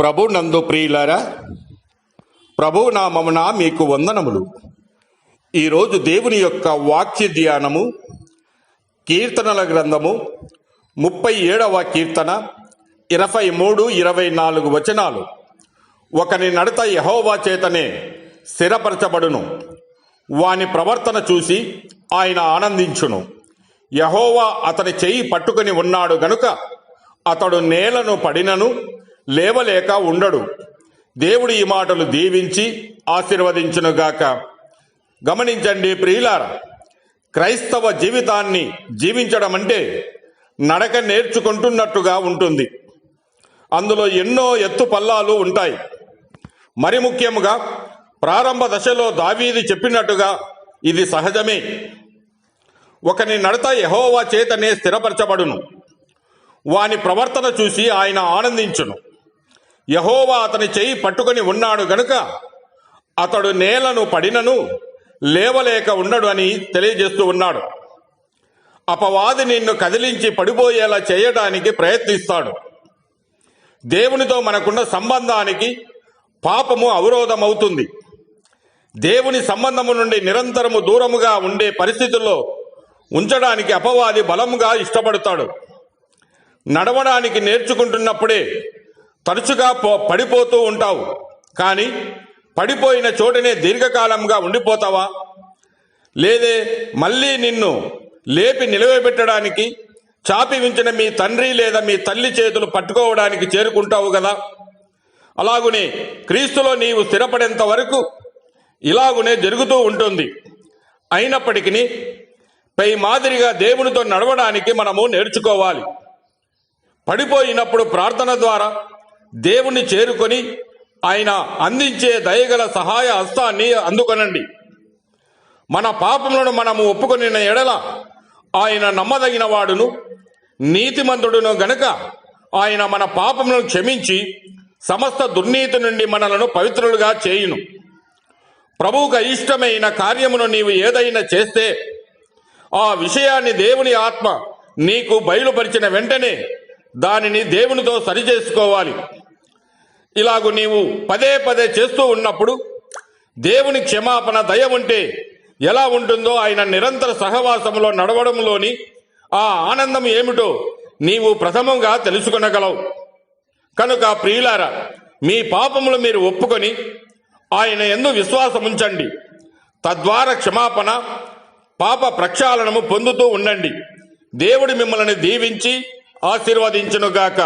ప్రభు నందు ప్రియులారా ప్రభు నామమున మీకు వందనములు. ఈరోజు దేవుని యొక్క వాక్య ధ్యానము కీర్తనల గ్రంథము ముప్పై ఏడవ కీర్తన ఇరవై మూడు ఇరవై నాలుగు వచనాలు. ఒకని నడత యహోవా చేతనే స్థిరపరచబడును. వాని ప్రవర్తన చూసి ఆయన ఆనందించును. యహోవా అతని చెయ్యి పట్టుకుని ఉన్నాడు గనుక అతడు నేలను పడినను లేవలేక ఉండడు. దేవుడు ఈ మాటలు దీవించి ఆశీర్వదించునుగాక. గమనించండి ప్రియులార క్రైస్తవ జీవితాన్ని జీవించడం అంటే నడక నేర్చుకుంటున్నట్టుగా ఉంటుంది. అందులో ఎన్నో ఎత్తు పల్లాలు ఉంటాయి. మరి ముఖ్యముగా ప్రారంభ దశలో దావీది చెప్పినట్టుగా ఇది సహజమే. ఒకని నడత యహోవా చేతనే స్థిరపరచబడును. వాని ప్రవర్తన చూసి ఆయన ఆనందించును. యహోవా అతని చెయ్యి పట్టుకొని ఉన్నాడు గనుక అతడు నేలను పడినను లేవలేక ఉండడు అని తెలియజేస్తూ ఉన్నాడు. అపవాది నిన్ను కదిలించి పడిపోయేలా చేయడానికి ప్రయత్నిస్తాడు. దేవునితో మనకున్న సంబంధానికి పాపము అవరోధమవుతుంది. దేవుని సంబంధము నుండి నిరంతరము దూరముగా ఉండే పరిస్థితుల్లో ఉంచడానికి అపవాది బలముగా ఇష్టపడతాడు. నడవడానికి నేర్చుకుంటున్నప్పుడే తరచుగా పడిపోతూ ఉంటావు. కానీ పడిపోయిన చోటనే దీర్ఘకాలంగా ఉండిపోతావా? లేదే మళ్ళీ నిన్ను లేపి నిలవబెట్టడానికి చాపి ఉంచిన మీ తండ్రి లేదా మీ తల్లి చేతులు పట్టుకోవడానికి చేరుకుంటావు కదా అలాగునే క్రీస్తులో నీవు స్థిరపడేంత వరకు ఇలాగునే జరుగుతూ ఉంటుంది. అయినప్పటికీ పై మాదిరిగా దేవునితో నడవడానికి మనము నేర్చుకోవాలి. పడిపోయినప్పుడు ప్రార్థన ద్వారా దేవుణ్ణి చేరుకొని ఆయన అందించే దయగల సహాయ హస్తాన్ని అందుకొనండి. మన పాపములను మనము ఒప్పుకొని ఎడల ఆయన నమ్మదగిన వాడును. నీతిమంతుడును గనుక ఆయన మన పాపములను క్షమించి సమస్త దుర్నీతి నుండి మనలను పవిత్రులుగా చేయును. ప్రభువుకు ఇష్టమైన కార్యమును నీవు ఏదైనా చేస్తే ఆ విషయాన్ని దేవుని ఆత్మ నీకు బయలుపరిచిన వెంటనే దానిని దేవునితో సరిచేసుకోవాలి. ఇలాగు నీవు పదే పదే చేస్తూ ఉన్నప్పుడు దేవుని క్షమాపణ దయ ఉంటే ఎలా ఉంటుందో ఆయన నిరంతర సహవాసములో నడవడంలోని ఆ ఆనందం ఏమిటో నీవు ప్రథమంగా తెలుసుకొనగలవు. కనుక ప్రియులారా మీ పాపములు మీరు ఒప్పుకొని ఆయన ఎందు విశ్వాసముంచండి తద్వారా క్షమాపణ పాప ప్రక్షాళనము పొందుతూ ఉండండి. దేవుడు మిమ్మల్ని దీవించి ఆశీర్వదించునుగాక.